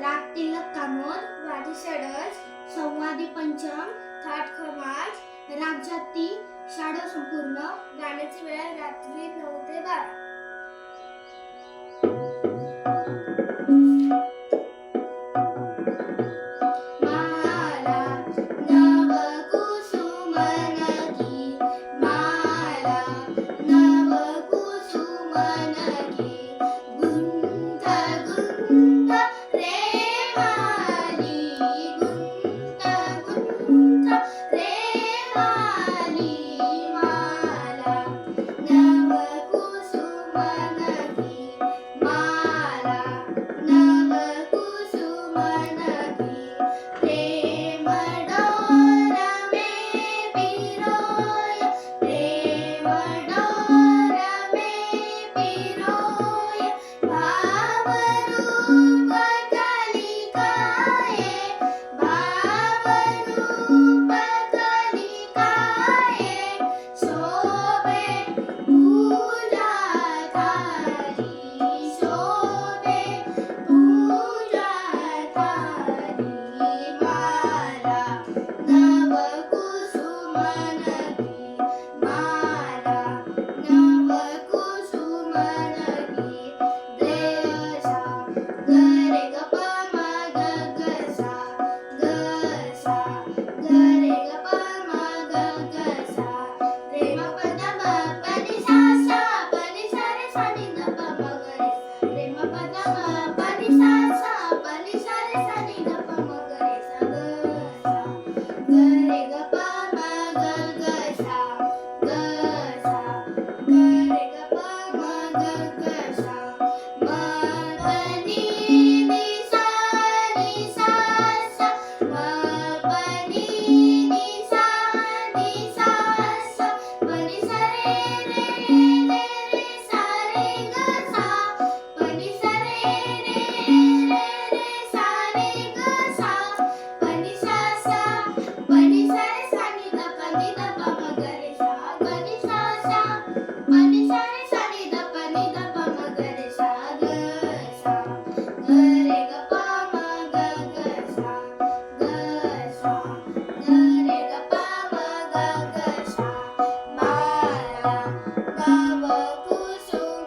राग तिलक कामोद वादी सडस संवादी पंचम थाट खमाज रागजाती शाळा संपूर्ण गाण्याची वेळ रात्री नऊ ते बारा. Hero. there.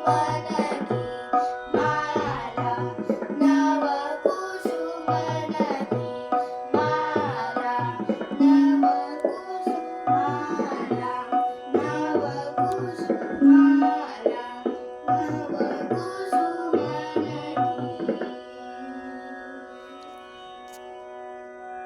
Thank you.